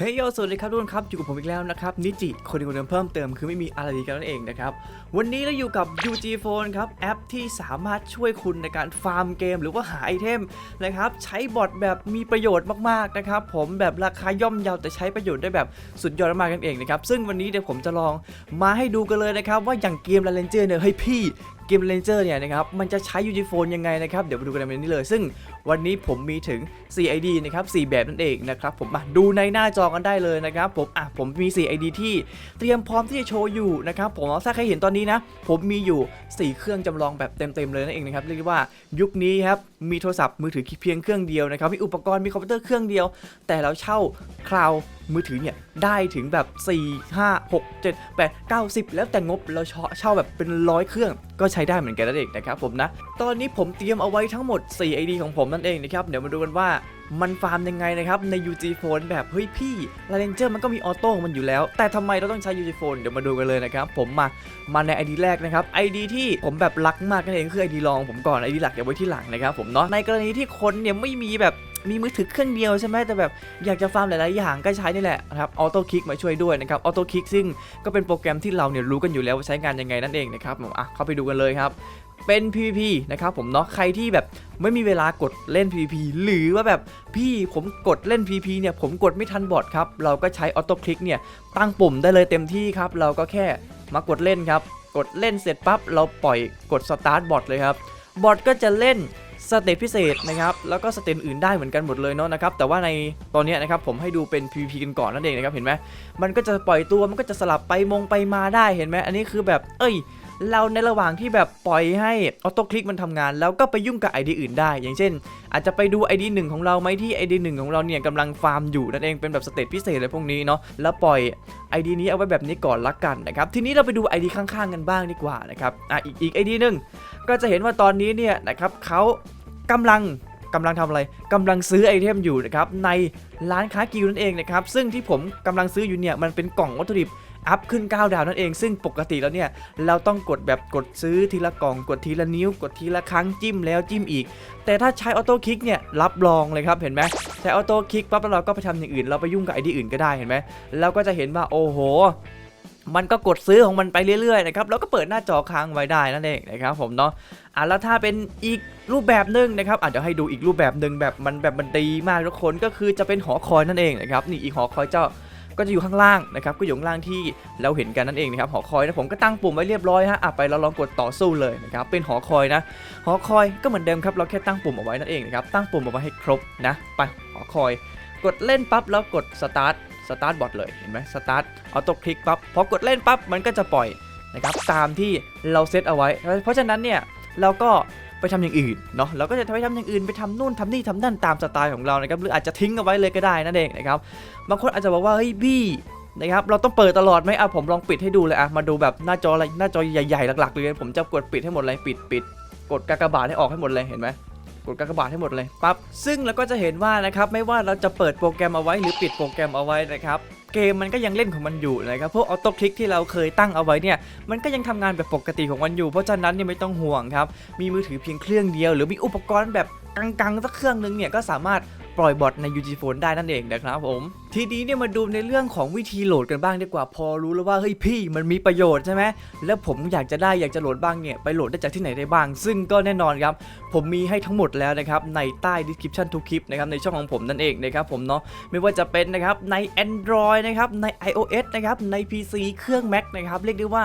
เฮ้ยโยสวัสดีครับทุกคนครับ อยู่กับผมอีกแล้วนะครับ นิจิ คนเดียวคนเดิมเพิ่มเติมคือไม่มีอะไรดีกันนั่นเองนะครับ วันนี้เราอยู่กับ UG Phone ครับ แอปที่สามารถช่วยคุณในการฟาร์มเกมหรือว่าหาไอเทมนะครับ ใช้บอทแบบมีประโยชน์มากๆนะครับ ผมแบบราคาย่อมเยาแต่ใช้ประโยชน์ได้แบบสุดยอดมากกันเองนะครับ ซึ่งวันนี้เดี๋ยวผมจะลองมาให้ดูกันเลยนะครับ ว่าอย่างเกมลาเลนเจอร์เนี่ยเฮ้ยพี่ เกมเลนเจอร์เนี่ยนะครับมันจะใช้ UG Phone ยังไงนะครับเดี๋ยวมาดูกันในวันนี้เลย ซึ่งวันนี้ผมมีถึง 4 ID นะครับ4แบบนั่นเองนะครับผมมาดูในหน้าจอกันได้เลยนะครับผมอะผมมี 4 ID ที่เตรียมพร้อมที่จะโชว์อยู่นะครับผมถ้าใครเห็นตอนนี้นะผมมีอยู่ 4 เครื่องจำลองแบบเต็มๆเลยนั่นเองนะครับเรียกว่ายุคนี้ครับมีโทรศัพท์มือถือเพียงเครื่องเดียวนะครับมีอุปกรณ์มีคอมพิวเตอร์เครื่องเดียว แต่เราเช่าคลาวมือถือเนี่ยได้ถึงแบบ 4 5 6 7 8 9 10 แล้วแต่งบเราเช่าแบบเป็นร้อยเครื่อง ก็ใช้ได้เหมือนกันนั่นเองนะครับผมนะ ตอนนี้ผมเตรียมเอาไว้ทั้งหมด 4 ID ของผมนั่นเองนะครับ เดี๋ยวมาดูกันว่ามันฟาร์มยังไงนะครับใน UG Phone แบบเฮ้ยพี่ l a r a n g e r มันก็มีออโต้มันอยู่แล้ว แต่ทำไมเราต้องใช้ UG Phone เดี๋ยวมาดูกันเลยนะครับ ผมมามาใน ID แรกนะครับ ID ที่ผมแบบรักมากนั่นเองคือ ID รองผมก่อน ID หลักเดี๋ยวไว้ที่หลังนะครับผมเนาะในกรณีที่คนเนี่ยไม่มีแบบ มีมือถือเครื่องเดียวใช่ไหมแต่แบบอยากจะฟาร์มหลาย ๆ อย่างก็ใช้นี่แหละนะครับออโต้คลิกมาช่วยด้วยนะครับออโต้คลิกซึ่งก็เป็นโปรแกรมที่เราเนี่ยรู้กันอยู่แล้วว่าใช้งานยังไงนั่นเองนะครับผมอะเข้าไปดูกันเลยครับ เป็น PVP นะครับผมเนาะใครที่แบบไม่มีเวลากดเล่น PVP หรือว่าแบบพี่ผมกดเล่น PVP เนี่ยผมกดไม่ทันบอทครับเราก็ใช้ออโต้คลิกเนี่ยตั้งปุ่มได้เลยเต็มที่ครับเราก็แค่มากดเล่นครับกดเล่นเสร็จปั๊บเราปล่อยกด start บอทเลยครับบอทก็จะเล่น สเตจพิเศษนะครับแล้วก็สเตจอื่นได้เหมือนกันหมดเลยเนาะนะครับแต่ว่าในตอนนี้นะครับผมให้ดูเป็น PVP กันก่อนนั่นเองนะครับเห็นไหมมันก็จะปล่อยตัวมันก็จะสลับไปมงไปมาได้เห็นไหมอันนี้คือแบบเอ้ย เราในระหว่างที่แบบปล่อยให้ออโต้คลิกมันทำงาน แล้วก็ไปยุ่งกับ ID อื่นได้ อย่างเช่น อาจจะไปดู ID 1ของเราไหมที่ ID 1ของเราเนี่ยกำลังฟาร์มอยู่นั่นเองเป็นแบบสเตจพิเศษอะไรพวกนี้เนาะแล้วปล่อย ID นี้เอาไว้แบบนี้ก่อนละกันนะครับทีนี้เราไปดู ID ข้างๆกันบ้างดีกว่านะครับอะอีกอีก ID หนึ่งก็จะเห็นว่าตอนนี้เนี่ยนะครับเขา กำลังกำลังทำอะไรกำลังซื้อไอเทมอยู่นะครับในร้านค้ากิลนั่นเองนะครับซึ่งที่ผมกำลังซื้ออยู่เนี่ยมันเป็นกล่องวัตถุดิบอัพขึ้น 9 ดาวนั่นเอง ซึ่งปกติแล้วเนี่ยเราต้องกดแบบกดซื้อทีละกล่องกดทีละนิ้ว กดทีละครั้งจิ้มแล้วจิ้มอีก แต่ถ้าใช้ออโต้คลิกเนี่ยรับรองเลยครับเห็นไหมใช้ออโต้คลิกปั๊บแล้วเราก็ไปทำอย่างอื่น เราไปยุ่งกับไอดีอื่นก็ได้เห็นไหมเราก็จะเห็นว่าโอ้โห มันก็กดซื้อของมันไปเรื่อยๆนะครับแล้วก็เปิดหน้าจอค้างไว้ได้นั่นเองนะครับผมเนาะอะแล้วถ้าเป็นอีกรูปแบบหนึ่งนะครับอะเดี๋ยวให้ดูอีกรูปแบบหนึ่งแบบมันแบบมันดีมากทุกคนก็คือจะเป็นหอคอยนั่นเองนะครับนี่อีกหอคอยเจ้าก็จะอยู่ข้างล่างนะครับก็อยู่ข้างล่างที่เราเห็นกันนั่นเองนะครับหอคอยนะผมก็ตั้งปุ่มไว้เรียบร้อยฮะอะไปเราลองกดต่อสู้เลยนะครับเป็นหอคอยนะ หอคอยก็เหมือนเดิมครับเราแค่ตั้งปุ่มเอาไว้นั่นเองนะครับตั้งปุ่มเอาไว้ให้ครบนะไปหอคอย กดเล่นปั๊บแล้วกดสตาร์ท สตาร์ทบอทเลยเห็นไหมสตาร์ทออโต้คลิกปั๊บพอกดเล่นปั๊บมันก็จะปล่อยนะครับตามที่เราเซตเอาไว้ เพราะฉะนั้นเนี่ยเราก็ไปทำอย่างอื่นเนาะเราก็จะไปทำอย่างอื่นไปทำนู่นทำนี่ทำนั่นตามสไตล์ของเรานะครับหรืออาจจะทิ้งเอาไว้เลยก็ได้นั่นเองนะครับบางคนอาจจะบอกว่าเฮ้ยบี้นะครับเราต้องเปิดตลอดไหมอะผมลองปิดให้ดูเลยอะมาดูแบบหน้าจออะไรหน้าจอใหญ่ๆหลักๆเลยผมจะกดปิดให้หมดเลยปิดปิดกดกากบาทให้ออกให้หมดเลยเห็นไหม กดกากบาทให้หมดเลยปั๊บซึ่งเราก็จะเห็นว่านะครับไม่ว่าเราจะเปิดโปรแกรมเอาไว้หรือปิดโปรแกรมเอาไว้นะครับเกมมันก็ยังเล่นของมันอยู่นะครับพวกออโต้คลิกที่เราเคยตั้งเอาไว้เนี่ยมันก็ยังทำงานแบบปกติของมันอยู่ เพราะฉะนั้นเนี่ยไม่ต้องห่วงครับมีมือถือเพียงเครื่องเดียว หรือมีอุปกรณ์แบบกังๆสักเครื่องนึงเนี่ยก็สามารถปล่อยบอทใน UG Phone ได้นั่นเองนะครับผมทีนี้เนี่ยมาดูในเรื่องของวิธีโหลดกันบ้างดีกว่า พอรู้แล้วว่าเฮ้ยพี่มันมีประโยชน์ใช่ไหมแล้วผมอยากจะได้อยากจะโหลดบ้างเนี่ยไปโหลดได้จากที่ไหนได้บ้าง ซึ่งก็แน่นอนครับ ผมมีให้ทั้งหมดแล้วนะครับในใต้ description ทุกคลิปนะครับในช่องของผมนั่นเองนะครับผมเนาะไม่ว่าจะเป็นนะครับใน Android นะครับใน iOS นะครับใน PC เครื่อง Mac นะครับเรียกได้ว่า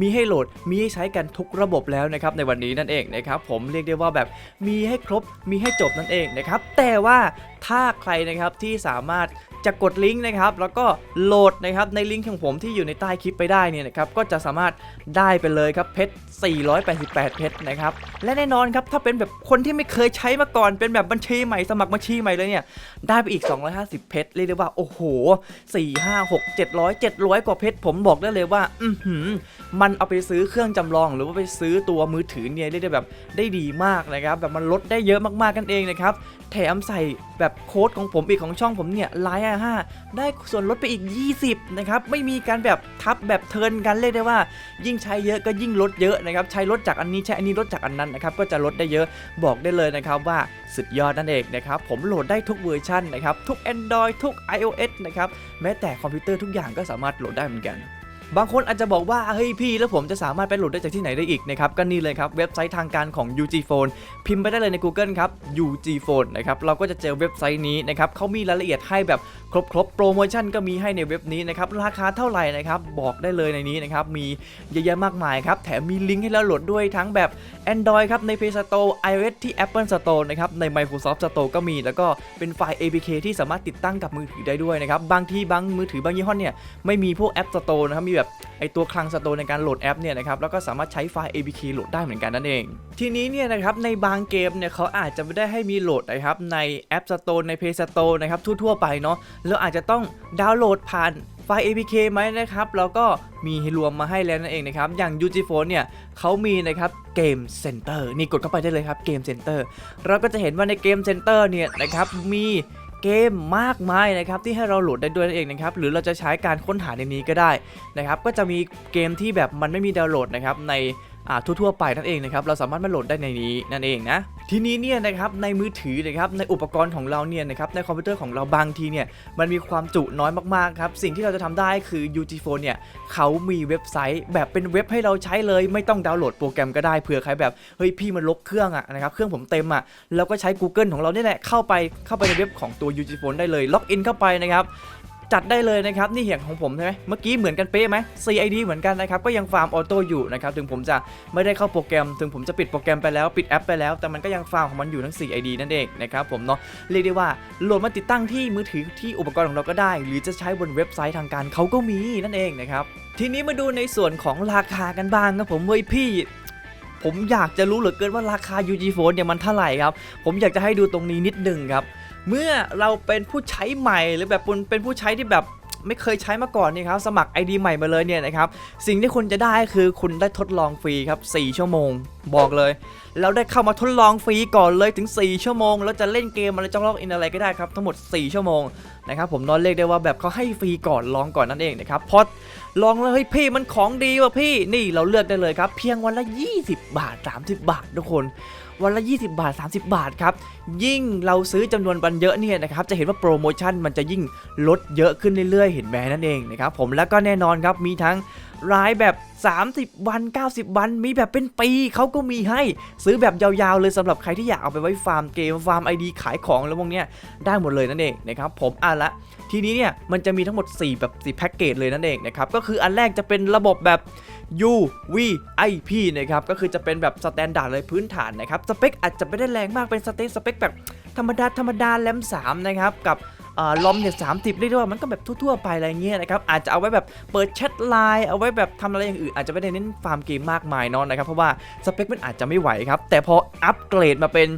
มีให้โหลดมีให้ใช้กันทุกระบบแล้วนะครับในวันนี้นั่นเองนะครับผมเรียกได้ว่าแบบมีให้ครบมีให้จบนั่นเองนะครับแต่ว่าถ้าใครนะครับที่สามารถ จะกดลิงก์นะครับแล้วก็โหลดนะครับในลิงก์ของผมที่อยู่ในใต้คลิปไปได้เนี่ยนะครับก็จะสามารถได้ไปเลยครับเพชร 488 เพชรนะครับและแน่นอนครับถ้าเป็นแบบคนที่ไม่เคยใช้มาก่อน เป็นแบบบัญชีใหม่สมัครบัญชีใหม่เลยเนี่ยได้ไปอีก 250 เพชรเรียกได้ว่าโอ้โห 4 5 6 700 700 กว่าเพชรผมบอกได้เลยว่าอือหือมันเอาไปซื้อเครื่องจำลอง หรือว่าไปซื้อตัวมือถือเนี่ยเรียกได้แบบได้ดีมากนะครับแบบมันลดได้เยอะมากๆกันเองนะครับแถมใส่แบบโค้ดของผมอีกของช่องผมเนี่ยไลน์5 ได้ส่วนลดไปอีก 20 นะครับ ไม่มีการแบบทับแบบเทินกันเรียกได้ว่า ยิ่งใช้เยอะก็ยิ่งลดเยอะนะครับ ใช้ลดจากอันนี้ใช้อันนี้ลดจากอันนั้นนะครับ ก็จะลดได้เยอะบอกได้เลยนะครับว่าสุดยอดนั่นเองนะครับ ผมโหลดได้ทุกเวอร์ชันนะครับ ทุก Android ทุก iOS นะครับ แม้แต่คอมพิวเตอร์ทุกอย่างก็สามารถโหลดได้เหมือนกัน บางคนอาจจะบอกว่าเฮ้ยพี่แล้วผมจะสามารถไปโหลดได้จากที่ไหนได้อีกนะครับก็นี่เลยครับเว็บไซต์ทางการของ UG Phone พิมพ์ไปได้เลยใน Google ครับ UG Phone นะครับเราก็จะเจอเว็บไซต์นี้นะครับเขามีรายละเอียดให้แบบครบครบโปรโมชั่นก็มีให้ในเว็บนี้นะครับราคาเท่าไหร่นะครับบอกได้เลยในนี้นะครับมีเยอะแยะมากมายครับแถมมีลิงก์ให้เราโหลดด้วยทั้งแบบ Android ครับใน Play Store iOS ที่ Apple Store นะครับใน Microsoft Store ก็มีแล้วก็เป็นไฟล์ APK ที่สามารถติดตั้งกับมือถือได้ด้วยนะครับบางที่บางมือถือบางยี่ห้อเนี่ยไม่มีพวกแอป Store นะครับมีแบบไอตัวคลัง Store ในการโหลดแอปเนี่ยนะครับแล้วก็สามารถใช้ไฟล์ APK โหลดได้เหมือนกันนั่นเอง ทีนี้เนี่ยนะครับในบางเกมเนี่ยเขาอาจจะไม่ได้ให้มีโหลดนะครับในแอป Store ใน Play Store นะครับทั่วๆไปเนาะแล้วอาจจะต้องดาวน์โหลดผ่านไฟล์ APK ไหมนะครับ แล้วก็มีให้รวมมาให้แล้วนั่นเองนะครับ อย่าง UG Phone เนี่ยเขามีนะครับเกม Center นี่กดเข้าไปได้เลยครับเกม Center เราก็จะเห็นว่าในเกม Center เนี่ยนะครับมี เกมมากมายนะครับที่ให้เราโหลดได้ด้วยนั่นเองนะครับหรือเราจะใช้การค้นหาในนี้ก็ได้นะครับก็จะมีเกมที่แบบมันไม่มีดาวน์โหลดนะครับใน ทั่วๆไปนั่นเองนะครับเราสามารถมาโหลดได้ในนี้นั่นเองนะทีนี้เนี่ยนะครับในมือถือนะครับในอุปกรณ์ของเราเนี่ยนะครับในคอมพิวเตอร์ของเราบางทีเนี่ยมันมีความจุน้อยมากๆครับสิ่งที่เราจะทำได้คือ UG Phone เนี่ยเขามีเว็บไซต์แบบเป็นเว็บให้เราใช้เลยไม่ต้องดาวน์โหลดโปรแกรมก็ได้เผื่อใครแบบเฮ้ยพี่มันลบเครื่องอะนะครับเครื่องผมเต็มอะแล้วก็ใช้ Google ของเราเนี่ยแหละเข้าไปเข้าไปในเว็บของตัว UG Phone ได้เลยล็อกอินเข้าไปนะครับ จัดได้เลยนะครับนี่เหียงของผมใช่ไหมเมื่อกี้เหมือนกันเป๊ะไหม CID เหมือนกันนะครับก็ยังฟาร์มออโต้อยู่นะครับถึงผมจะไม่ได้เข้าโปรแกรม ถึงผมจะปิดโปรแกรมไปแล้วปิดแอปไปแล้ว แต่มันก็ยังฟาร์มของมันอยู่ทั้ง 4ID นั่นเองนะครับผมเนาะเรียกได้ว่าโหลดมาติดตั้งที่มือถือที่อุปกรณ์ของเราก็ได้ หรือจะใช้บนเว็บไซต์ทางการเขาก็มีนั่นเองนะครับทีนี้มาดูในส่วนของราคากันบ้างครับผมเฮ้ยพี่ผมอยากจะรู้เหลือเกินว่าราคา UG Phone เนี่ยมันเท่าไหร่ครับ ผมอยากจะให้ดูตรงนี้นิดหนึ่งครับ เมื่อเราเป็นผู้ใช้ใหม่หรือแบบเป็นผู้ใช้ที่แบบไม่เคยใช้มาก่อนนี่ครับสมัคร ID ใหม่มาเลยเนี่ยนะครับสิ่งที่คุณจะได้คือคุณได้ทดลองฟรีครับ 4 ชั่วโมง บอกเลยแล้วได้เข้ามาทดลองฟรีก่อนเลยถึง 4 ชั่วโมง แล้วจะเล่นเกมอะไรจะล็อกอินอะไรก็ได้ครับทั้งหมด 4 ชั่วโมงนะครับผมนอนเรียกได้ว่าแบบเขาให้ฟรีก่อนลองก่อนนั่นเองนะครับพอลองแล้วเฮ้ยพี่มันของดีว่ะพี่นี่เราเลือกได้เลยครับ เพียงวันละ 20 บาท 30 บาททุกคน วันละ 20 บาท 30 บาทครับ ยิ่งเราซื้อจำนวนวันเยอะเนี่ยนะครับจะเห็นว่าโปรโมชั่นมันจะยิ่งลดเยอะขึ้นเรื่อยๆ เห็นไหมนั่นเองนะครับผมแล้วก็แน่นอนครับมีทั้งรายแบบ 30 วัน 90 วัน มีแบบเป็นปีเขาก็มีให้ซื้อแบบยาวๆ เลยสำหรับใครที่อยากเอาไปไว้ฟาร์มเกมฟาร์ม ID ขายของแล้วพวกเนี้ยได้หมดเลยนั่นเองนะครับผมอะละ ทีนี้เนี่ยมันจะมีทั้งหมด 4 แบบ4แพ็กเกจเลยนั่นเองนะครับก็คืออันแรกจะเป็นระบบแบบ UVIP นะครับก็คือจะเป็นแบบสแตนดาร์ดเลยพื้นฐานนะครับสเปคอาจจะไม่ได้แรงมากเป็นสเตสเปคแบบธรรมดาธรรมดาแรม3นะครับกับอลอมเนี่ยสามสิบเรียกได้ว่ามันก็แบบทั่วๆไปอะไรเงี้ยนะครับอาจจะเอาไว้แบบเปิดแชทไลน์เอาไว้แบบทำอะไรอย่างอื่นอาจจะไม่ได้เน้นฟาร์มเกมมากมายนาะนะครับเพราะว่าสเปคมันอาจจะไม่ไหวครับแต่พออัปเกรดมาเป็น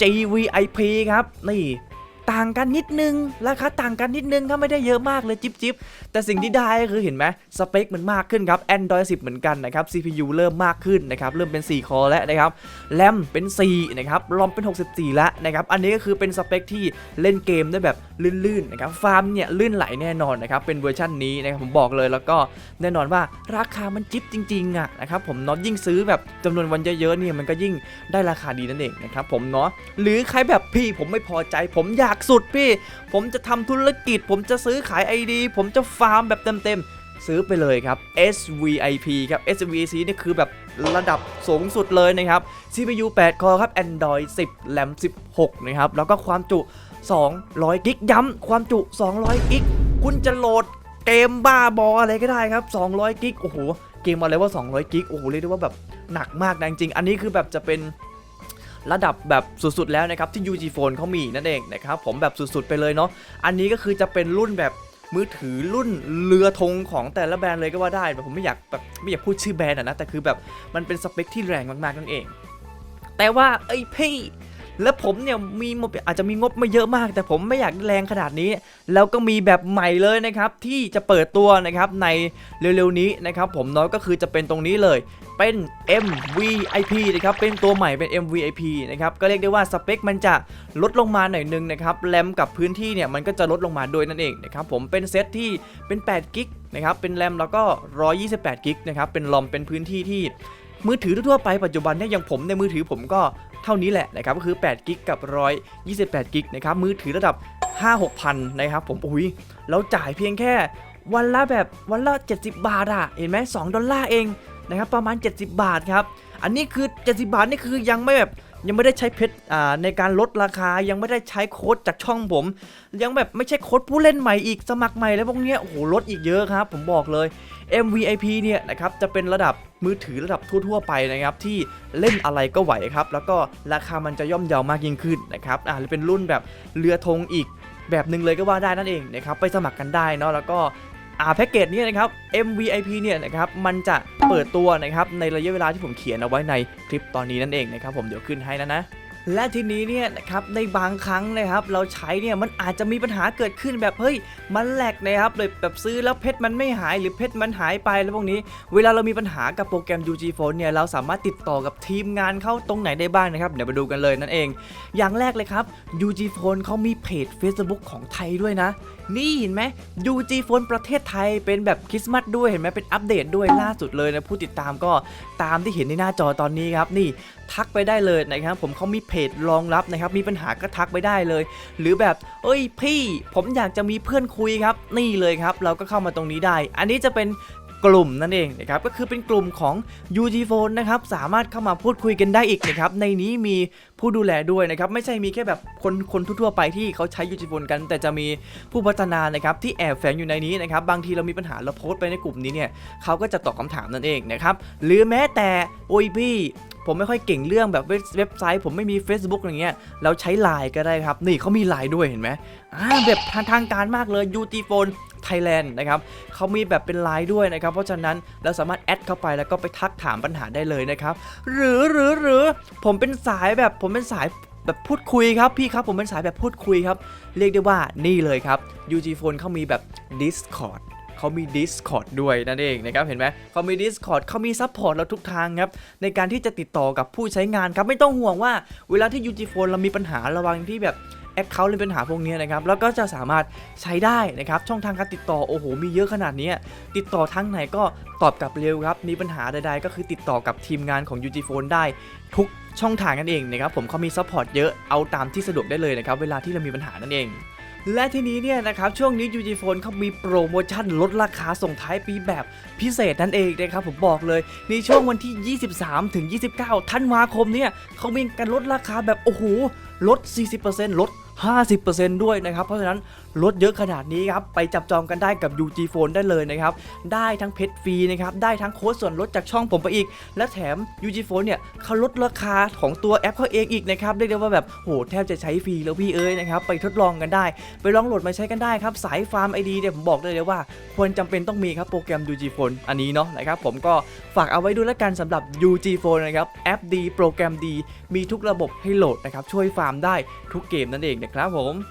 GVIP ครับนี่ ต่างกันนิดนึง ราคาต่างกันนิดนึงครับไม่ได้เยอะมากเลยจิ๊บจิบแต่สิ่งที่ได้ก็คือเห็นไหมสเปคมันมากขึ้นครับ Android 10 เหมือนกันนะครับ CPU เริ่มมากขึ้นนะครับ เริ่มเป็น 4 คอแล้วนะครับ แรมเป็น 4 นะครับ รอมเป็น 64 แล้วนะครับ อันนี้ก็คือเป็นสเปคที่เล่นเกมได้แบบลื่นๆนะครับ ฟาร์มเนี่ยลื่นไหลแน่นอนนะครับ เป็นเวอร์ชันนี้นะครับผมบอกเลยแล้วก็แน่นอนว่าราคามันจิ๊บจริงๆอะนะครับผมเนาะยิ่งซื้อแบบจำนวนวันเยอะๆเนี่ยมันก็ยิ่งได้ราคาดีนั่นเองนะครับผมเนาะหรือใครแบบพี่ผมไม่พอใจผมอยากสุดพี่ ผมจะทำธุรกิจ ผมจะซื้อขาย ID ผมจะฟาร์มแบบเต็มๆ ซื้อไปเลยครับ SVIP ครับ SVIC นี่คือแบบระดับสูงสุดเลยนะครับ CPU 8 คอครับ Android 10 RAM 16 นะครับ แล้วก็ความจุ 200 กิกย้ำความจุ 200 กิก คุณจะโหลดเกมบ้าบออะไรก็ได้ครับ 200 กิก โอ้โห เกมอะไรว่า 200 กิก โอ้โห เรียกได้ว่าแบบหนักมากนะจริง อันนี้คือแบบจะเป็น ระดับแบบสุดๆแล้วนะครับที่ UG Phone เขามีนั่นเองนะครับผมแบบสุดๆไปเลยเนาะอันนี้ก็คือจะเป็นรุ่นแบบมือถือรุ่นเรือธงของแต่ละแบรนด์เลยก็ว่าได้แต่ผมไม่อยากแบบไม่อยากพูดชื่อแบรนด์อะนะแต่คือแบบมันเป็นสเปคที่แรงมากๆนั่นเอง แต่ว่าไอ้พี่ และผมเนี่ยมีอาจจะมีงบไม่เยอะมาก แต่ผมไม่อยากแรงขนาดนี้ แล้วก็มีแบบใหม่เลยนะครับที่จะเปิดตัวนะครับในเร็วๆนี้นะครับผมเนาะก็คือจะเป็นตรงนี้เลยเป็น MVIP นะครับเป็นตัวใหม่เป็น MVIP นะครับก็เรียกได้ว่าสเปคมันจะลดลงมาหน่อยนึงนะครับแรมกับพื้นที่เนี่ยมันก็จะลดลงมาด้วยนั่นเองนะครับผมเป็นเซตที่เป็น8กิกนะครับเป็นแรมแล้วก็ 128กิกนะครับเป็นลอมเป็นพื้นที่ที่มือถือทั่วไปปัจจุบันเนี่ยอย่างผมในมือถือผมก็ เท่านี้แหละนะครับก็คือ8กิกกับ128กิกนะครับมือถือระดับ 5 6พันนะครับผมอุ้ยเราจ่ายเพียงแค่วันละแบบวันละ 70 บาทอะเห็นไหม2ดอลลาร์เองนะครับประมาณ 70 บาทครับอันนี้คือ 70 บาทนี่คือยังไม่แบบ ยังไม่ได้ใช้เพชรในการลดราคายังไม่ได้ใช้โค้ดจากช่องผม ยังแบบไม่ใช่โค้ดผู้เล่นใหม่อีกสมัครใหม่แล้วพวกเนี้ยโอ้โหลดอีกเยอะครับ ผมบอกเลย MVIP เนี่ยนะครับจะเป็นระดับมือถือระดับทั่ว ๆ ไปนะครับที่เล่นอะไรก็ไหวครับ แล้วก็ราคามันจะย่อมเยาวมากยิ่งขึ้นนะครับอ่าเป็นรุ่นแบบเรือธงอีกแบบหนึ่งเลยก็ว่าได้นั่นเองนะครับไปสมัครกันได้เนาะแล้วก็ อ่าแพ็กเกจนี้นะครับ MVIP เนี่ยนะครับมันจะเปิดตัวนะครับในระยะเวลาที่ผมเขียนเอาไว้ในคลิปตอนนี้นั่นเองนะครับผมเดี๋ยวขึ้นให้นะนะและทีนี้เนี่ยนะครับในบางครั้งนะครับเราใช้เนี่ยมันอาจจะมีปัญหาเกิดขึ้นแบบเฮ้ยมันแหลกนะครับเลยแบบซื้อแล้วเพชรมันไม่หายหรือเพชรมันหายไปแล้วพวกนี้ เวลาเรามีปัญหากับโปรแกรม UG Phone เนี่ยเราสามารถติดต่อกับทีมงานเข้าตรงไหนได้บ้างนะครับเดี๋ยวไปดูกันเลยนั่นเอง อย่างแรกเลยครับ UG Phone เขามีเพจ Facebook ของไทยด้วยนะ นี่เห็นไหม UG Phone ประเทศไทยเป็นแบบคริสต์มาสด้วยเห็นไหมเป็นอัปเดตด้วยล่าสุดเลยนะผู้ติดตามก็ตามที่เห็นในหน้าจอตอนนี้ครับนี่ทักไปได้เลยนะครับผมเขามีเพจรองรับนะครับมีปัญหาก็ทักไปได้เลย หรือแบบ เอ้ยพี่ ผมอยากจะมีเพื่อนคุยครับ นี่เลยครับ เราก็เข้ามาตรงนี้ได้ อันนี้จะเป็น กลุ่มนั่นเองนะครับก็คือเป็นกลุ่มของ UG Phone นะครับสามารถเข้ามาพูดคุยกันได้อีกนะครับในนี้มีผู้ดูแลด้วยนะครับไม่ใช่มีแค่แบบคนคนทั่วไปที่เขาใช้ UG Phone กัน แต่จะมีผู้พัฒนานะครับที่แอบแฝงอยู่ในนี้นะครับบางทีเรามีปัญหาเราโพสต์ไปในกลุ่มนี้เนี่ยเขาก็จะตอบคำถามนั่นเองนะครับหรือแม้แต่โอ้ยพี่ผมไม่ค่อยเก่งเรื่องแบบเว็บไซต์ ผมไม่มี Facebook อย่างเงี้ยเราใช้ Line ก็ได้ครับ นี่เขามี Line ด้วยเห็นไหมอ่าแบบทางการมากเลย UT Phone Thailand นะครับเขามีแบบเป็น Line ด้วยนะครับ เพราะฉะนั้นเราสามารถแอดเข้าไปแล้วก็ไปทักถามปัญหาได้เลยนะครับหรือหรือหรือผมเป็นสายแบบผมเป็นสายแบบพูดคุยครับพี่ครับผมเป็นสายแบบพูดคุยครับ เรียกได้ว่านี่เลยครับ UG Phone เขามีแบบ Discord เขามี Discord ด้วยนั่นเองนะครับเห็นไหมเขามี Discord เขามีซัพพอร์ตเราทุกทางครับ ในการที่จะติดต่อกับผู้ใช้งานครับ ไม่ต้องห่วงว่าเวลาที่ UG Phone เรามีปัญหาระวังที่แบบ แอคเคาท์มีปัญหาพวกนี้นะครับแล้วก็จะสามารถใช้ได้นะครับช่องทางการติดต่อโอ้โหมีเยอะขนาดนี้ติดต่อทางไหนก็ตอบกลับเร็วครับมีปัญหาใดๆ ก็คือติดต่อกับทีมงานของ UG Phone ได้ทุกช่องทางนั่นเองนะครับผมเขามีซัพพอร์ตเยอะเอาตามที่สะดวกได้เลยนะครับเวลาที่เรามีปัญหานั่นเองและทีนี้เนี่ยนะครับช่วงนี้ UG Phone เขามีโปรโมชั่นลดราคาส่งท้ายปีแบบพิเศษนั่นเองนะครับผมบอกเลยในช่วงวันที่ 23 ถึง 29 ธันวาคมเนี่ยเขามีการลดราคาแบบโอ้โหลด 40%ลด 50%ด้วยนะครับ เพราะฉะนั้น ลดเยอะขนาดนี้ครับ ไปจับจองกันได้กับ UG Phone ได้เลยนะครับ ได้ทั้งเพชรฟรีนะครับ ได้ทั้งโค้ดส่วนลดจากช่องผมไปอีก และแถม UG Phone เนี่ยเขาลดราคาของตัวแอปเขาเองอีกนะครับ เรียกได้ว่าแบบโหแทบจะใช้ฟรีแล้วพี่เอ้ยนะครับ ไปทดลองกันได้ ไปลองโหลดมาใช้กันได้ครับ สายฟาร์มไอดีเนี่ยผมบอกได้เลยว่า ควรจำเป็นต้องมีครับโปรแกรม UG Phone อันนี้เนาะนะครับผมก็ฝากเอาไว้ดูแล้วกันสำหรับ UG Phone นะครับแอปดีโปรแกรมดี มีทุกระบบให้โหลดนะครับช่วยฟาร์มได้ทุกเกมนั่นเองนะครับผม